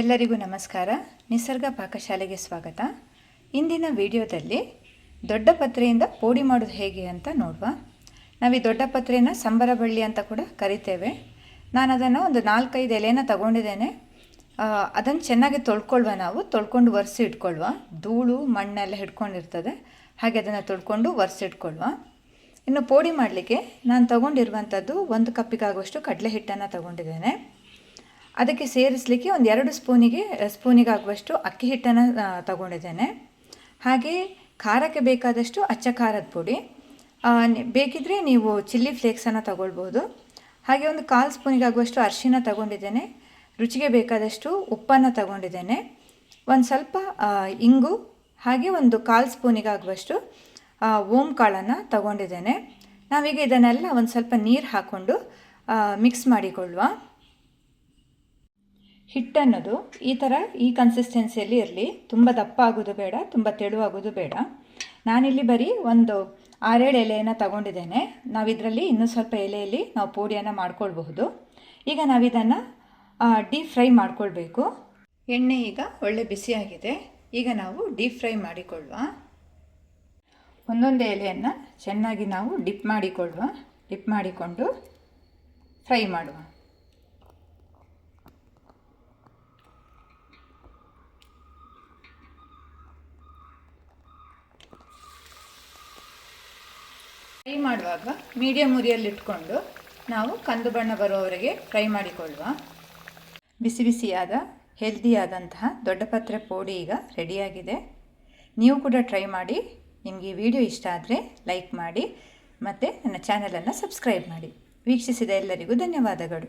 ಎಲ್ಲರಿಗೂ ನಮಸ್ಕಾರ. ನಿಸರ್ಗ ಪಾಕಶಾಲೆಗೆ ಸ್ವಾಗತ. ಇಂದಿನ ವಿಡಿಯೋದಲ್ಲಿ ದೊಡ್ಡ ಪತ್ರೆಯಿಂದ ಪೋಡಿ ಮಾಡೋದು ಹೇಗೆ ಅಂತ ನೋಡುವ. ನಾವು ಈ ದೊಡ್ಡ ಪತ್ರೆಯನ್ನು ಸಂಬರ ಬಳ್ಳಿ ಅಂತ ಕೂಡ ಕರಿತೇವೆ. ನಾನು ಅದನ್ನು ಒಂದು ನಾಲ್ಕೈದು ಎಲೆಯನ್ನು ತಗೊಂಡಿದ್ದೇನೆ. ಅದನ್ನು ಚೆನ್ನಾಗಿ ತೊಳ್ಕೊಳ್ವ ನಾವು, ತೊಳ್ಕೊಂಡು ಒರೆಸಿ ಇಟ್ಕೊಳ್ವ. ಧೂಳು, ಮಣ್ಣೆಲ್ಲ ಹಿಡ್ಕೊಂಡಿರ್ತದೆ. ಹಾಗೆ ಅದನ್ನು ತೊಳ್ಕೊಂಡು ಒರೆಸಿ ಇಟ್ಕೊಳ್ವ. ಇನ್ನು ಪೋಡಿ ಮಾಡಲಿಕ್ಕೆ ನಾನು ತೊಗೊಂಡಿರುವಂಥದ್ದು ಒಂದು ಕಪ್ಪಿಗಾಗುವಷ್ಟು ಕಡಲೆ ಹಿಟ್ಟನ್ನು ತಗೊಂಡಿದ್ದೇನೆ. ಅದಕ್ಕೆ ಸೇರಿಸಲಿಕ್ಕೆ ಒಂದು ಎರಡು ಸ್ಪೂನಿಗೆ ಆಗುವಷ್ಟು ಅಕ್ಕಿ ಹಿಟ್ಟನ್ನು ತಗೊಂಡಿದ್ದೇನೆ. ಹಾಗೆ ಖಾರಕ್ಕೆ ಬೇಕಾದಷ್ಟು ಅಚ್ಚ ಖಾರದ ಪುಡಿ. ಬೇಕಿದ್ದರೆ ನೀವು ಚಿಲ್ಲಿ ಫ್ಲೇಕ್ಸನ್ನು ತಗೊಳ್ಬೋದು. ಹಾಗೆ ಒಂದು ಕಾಲು ಸ್ಪೂನಿಗಾಗುವಷ್ಟು ಅರಿಶಿನ ತಗೊಂಡಿದ್ದೇನೆ. ರುಚಿಗೆ ಬೇಕಾದಷ್ಟು ಉಪ್ಪನ್ನು ತಗೊಂಡಿದ್ದೇನೆ. ಒಂದು ಸ್ವಲ್ಪ ಇಂಗು, ಹಾಗೆ ಒಂದು ಕಾಲು ಸ್ಪೂನಿಗೆ ಆಗುವಷ್ಟು ಓಂ ಕಾಳನ್ನು ತಗೊಂಡಿದ್ದೇನೆ. ನಾವೀಗ ಇದನ್ನೆಲ್ಲ ಒಂದು ಸ್ವಲ್ಪ ನೀರು ಹಾಕ್ಕೊಂಡು ಮಿಕ್ಸ್ ಮಾಡಿಕೊಳ್ಳುವ. ಹಿಟ್ಟನ್ನೋದು ಈ ಥರ ಈ ಕನ್ಸಿಸ್ಟೆನ್ಸಿಯಲ್ಲಿ ಇರಲಿ. ತುಂಬ ದಪ್ಪ ಆಗೋದು ಬೇಡ, ತುಂಬ ತೆಳುವಾಗೋದು ಬೇಡ. ನಾನಿಲ್ಲಿ ಬರೀ ಒಂದು ಆರೇಳು ಎಲೆಯನ್ನು ತಗೊಂಡಿದ್ದೇನೆ. ನಾವಿದರಲ್ಲಿ ಇನ್ನೂ ಸ್ವಲ್ಪ ಎಲೆಯಲ್ಲಿ ನಾವು ಪೋಡಿಯನ್ನು ಮಾಡ್ಕೊಳ್ಬಹುದು. ಈಗ ನಾವಿದನ್ನು ಡೀಪ್ ಫ್ರೈ ಮಾಡ್ಕೊಳ್ಬೇಕು. ಎಣ್ಣೆ ಈಗ ಒಳ್ಳೆ ಬಿಸಿಯಾಗಿದೆ. ಈಗ ನಾವು ಡೀಪ್ ಫ್ರೈ ಮಾಡಿಕೊಳ್ಳುವ. ಒಂದೊಂದು ಎಲೆಯನ್ನು ಚೆನ್ನಾಗಿ ನಾವು ಡಿಪ್ ಮಾಡಿಕೊಳ್ಳುವ. ಡಿಪ್ ಮಾಡಿಕೊಂಡು ಫ್ರೈ ಮಾಡುವ. ಫ್ರೈ ಮಾಡುವಾಗ ಮೀಡಿಯಮ್ ಉರಿಯಲ್ಲಿಟ್ಕೊಂಡು ನಾವು ಕಂದು ಬಣ್ಣ ಬರುವವರೆಗೆ ಫ್ರೈ ಮಾಡಿಕೊಳ್ಳುವ. ಬಿಸಿ ಬಿಸಿಯಾದ, ಹೆಲ್ದಿಯಾದಂತಹ ದೊಡ್ಡ ಪತ್ರೆ ಪೋಡಿ ಈಗ ರೆಡಿಯಾಗಿದೆ ನೀವು ಕೂಡ ಟ್ರೈ ಮಾಡಿ, ನಿಮಗೆ ವಿಡಿಯೋ ಇಷ್ಟ ಆದರೆ ಲೈಕ್ ಮಾಡಿ, ಮತ್ತು ನನ್ನ ಚಾನಲನ್ನು ಸಬ್ಸ್ಕ್ರೈಬ್ ಮಾಡಿ. ವೀಕ್ಷಿಸಿದ ಎಲ್ಲರಿಗೂ ಧನ್ಯವಾದಗಳು.